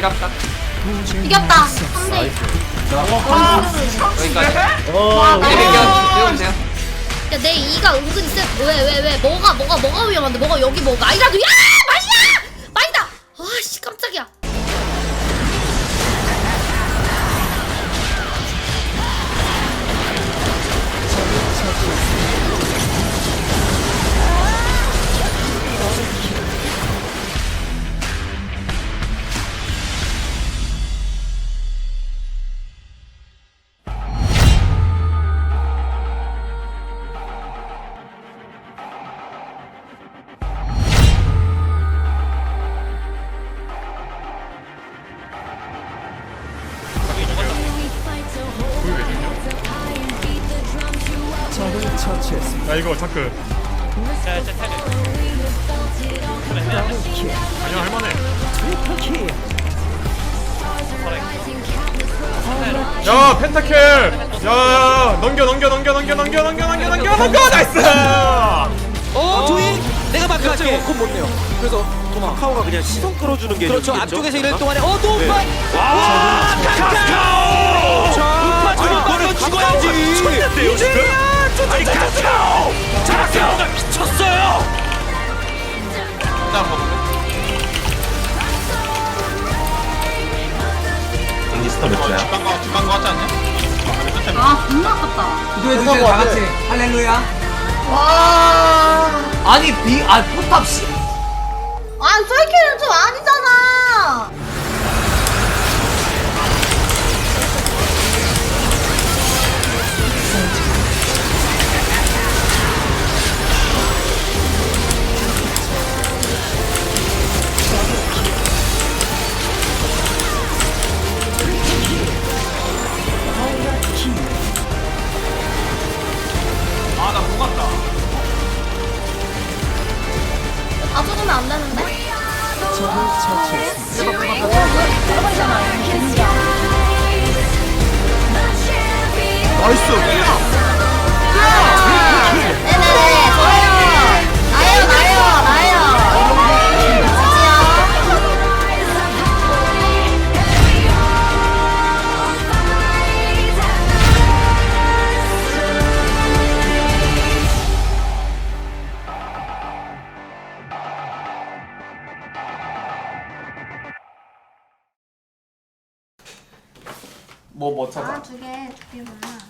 길었다. 이겼다. 3대2. 여기까지. 와, 나 이렇게 하면 아. 돼요. 야, 내 2가 은근히 세. 왜, 왜, 왜? 뭐가, 뭐가, 뭐가 위험한데? 뭐가 여기 뭐가? 이라도 야! 처치했습니다. 야 이거 자크 아니야 할만해 트리플 킬. 야 펜타킬 야 넘겨 넘겨 넘겨 넘겨 넘겨 넘겨 넘겨 넘겨 넘겨 나이스 어, 조이 내가 마크할게. 원컵 못 내요. 그래서 카카오가 그냥 시선 끌어주는 게 그렇죠. 앞쪽에서 이럴 동안에 어, 또 네. 와, 카카오. 아, 겁나 아깝다. 기도해주세요 다 같이 할렐루야 와. 아니 비.. 아 포탑 씨 아, 솔킬은 좀 아니잖아. 안 되는데? 적을 처치했습니다. 뭐 뭐 찾아 아, 두 개, 두 개구나.